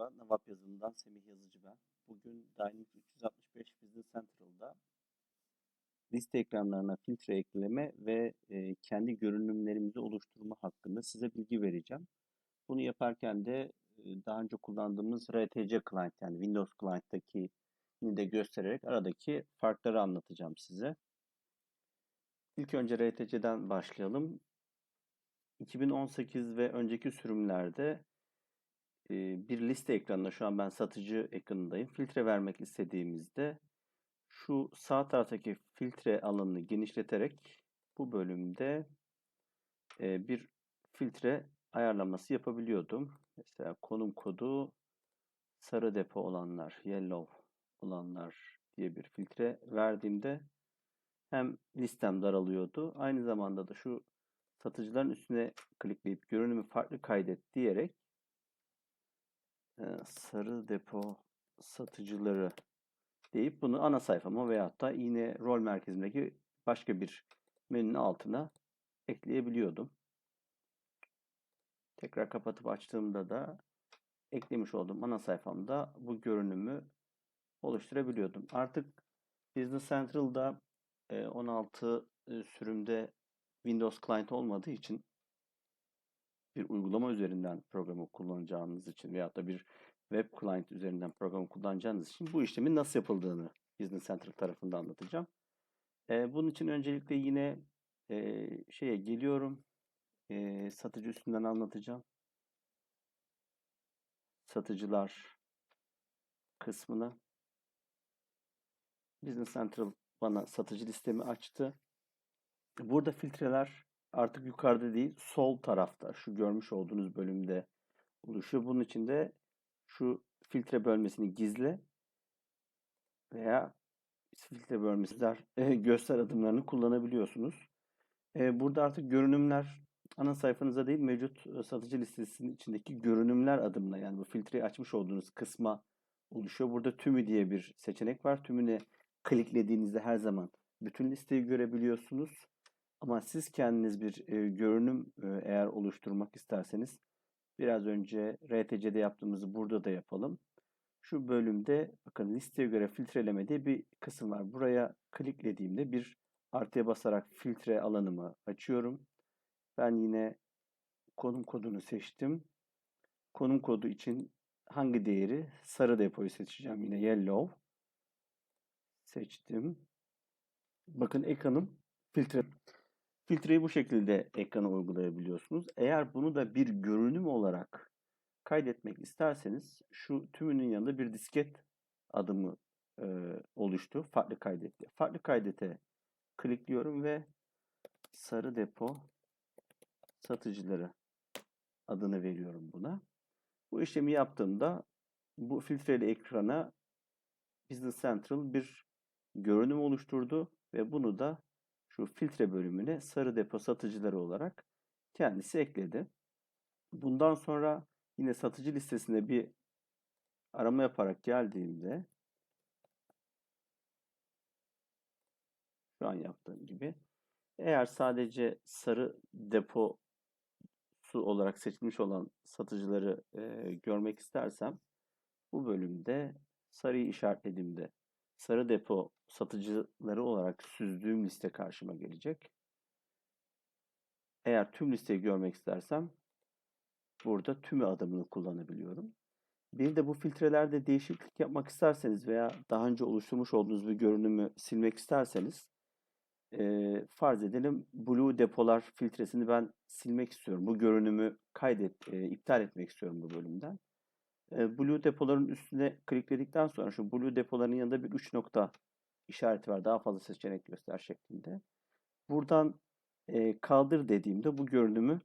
Merhaba, Navap yazılımından Semih Yazıcı ben. Bugün Dynamics 365 Business Central'da liste ekranlarına filtre ekleme ve e, kendi görünümlerimizi oluşturma hakkında size bilgi vereceğim. Bunu yaparken de e, daha önce kullandığımız RTC Client yani Windows Client'taki de göstererek aradaki farkları anlatacağım size. İlk önce RTC'den başlayalım. 2018 ve önceki sürümlerde bir liste ekranında şu an ben satıcı ekranındayım. Filtre vermek istediğimizde şu sağ taraftaki filtre alanını genişleterek bu bölümde bir filtre ayarlaması yapabiliyordum. Mesela konum kodu sarı depo olanlar, yellow olanlar diye bir filtre verdiğimde hem listem daralıyordu. Aynı zamanda da şu satıcıların üstüne klikleyip görünümü farklı kaydet diyerek sarı depo satıcıları deyip bunu ana sayfama veyahut da yine rol merkezindeki başka bir menünün altına ekleyebiliyordum. Tekrar kapatıp açtığımda da eklemiş olduğum ana sayfamda bu görünümü oluşturabiliyordum. Artık Business Central'da 16 sürümde Windows Client olmadığı için bir uygulama üzerinden programı kullanacağınız için veyahut da bir web client üzerinden programı kullanacağınız için bu işlemin nasıl yapıldığını Business Central tarafında anlatacağım. Ee, bunun için öncelikle yine e, şeye geliyorum. E, satıcı üstünden anlatacağım. Satıcılar kısmına. Business Central bana satıcı listemi açtı. Burada filtreler artık yukarıda değil sol tarafta şu görmüş olduğunuz bölümde oluşuyor. Bunun için de şu filtre bölmesini gizle veya filtre bölmesiler göster adımlarını kullanabiliyorsunuz. E, burada artık görünümler ana sayfanıza değil mevcut e, satıcı listesinin içindeki görünümler adımına yani bu filtreyi açmış olduğunuz kısma oluşuyor. Burada tümü diye bir seçenek var. Tümüne kliklediğinizde her zaman bütün listeyi görebiliyorsunuz. Ama siz kendiniz bir e, görünüm e, eğer oluşturmak isterseniz biraz önce RTC'de yaptığımızı burada da yapalım. Şu bölümde bakın listeye göre filtreleme diye bir kısım var. Buraya kliklediğimde bir artıya basarak filtre alanımı açıyorum. Ben yine konum kodunu seçtim. Konum kodu için hangi değeri? Sarı depoyu seçeceğim. Yine yellow. Seçtim. Bakın ekranım filtre. Filtreyi bu şekilde ekrana uygulayabiliyorsunuz. Eğer bunu da bir görünüm olarak kaydetmek isterseniz şu tümünün yanında bir disket adımı e, oluştu. Farklı kaydetti. Farklı kaydete klikliyorum ve sarı depo satıcıları adını veriyorum buna. Bu işlemi yaptığımda bu filtreli ekrana Business Central bir görünüm oluşturdu ve bunu da şu filtre bölümüne sarı depo satıcıları olarak kendisi ekledi. Bundan sonra yine satıcı listesinde bir arama yaparak geldiğimde şu an yaptığım gibi eğer sadece sarı depo su olarak seçilmiş olan satıcıları e, görmek istersem bu bölümde sarıyı işaretlediğimde sarı depo satıcıları olarak süzdüğüm liste karşıma gelecek. Eğer tüm listeyi görmek istersem burada tümü adımını kullanabiliyorum. Bir de bu filtrelerde değişiklik yapmak isterseniz veya daha önce oluşturmuş olduğunuz bir görünümü silmek isterseniz e, farz edelim blue depolar filtresini ben silmek istiyorum. Bu görünümü kaydet, e, iptal etmek istiyorum bu bölümden. Blue depoların üstüne klikledikten sonra şu blue depoların yanında bir 3 nokta işareti var. Daha fazla seçenek göster şeklinde. Buradan e, kaldır dediğimde bu görünümü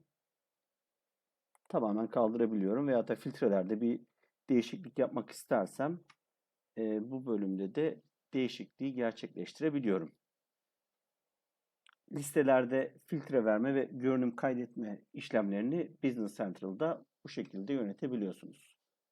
tamamen kaldırabiliyorum. Veya da filtrelerde bir değişiklik yapmak istersem e, bu bölümde de değişikliği gerçekleştirebiliyorum. Listelerde filtre verme ve görünüm kaydetme işlemlerini Business Central'da bu şekilde yönetebiliyorsunuz.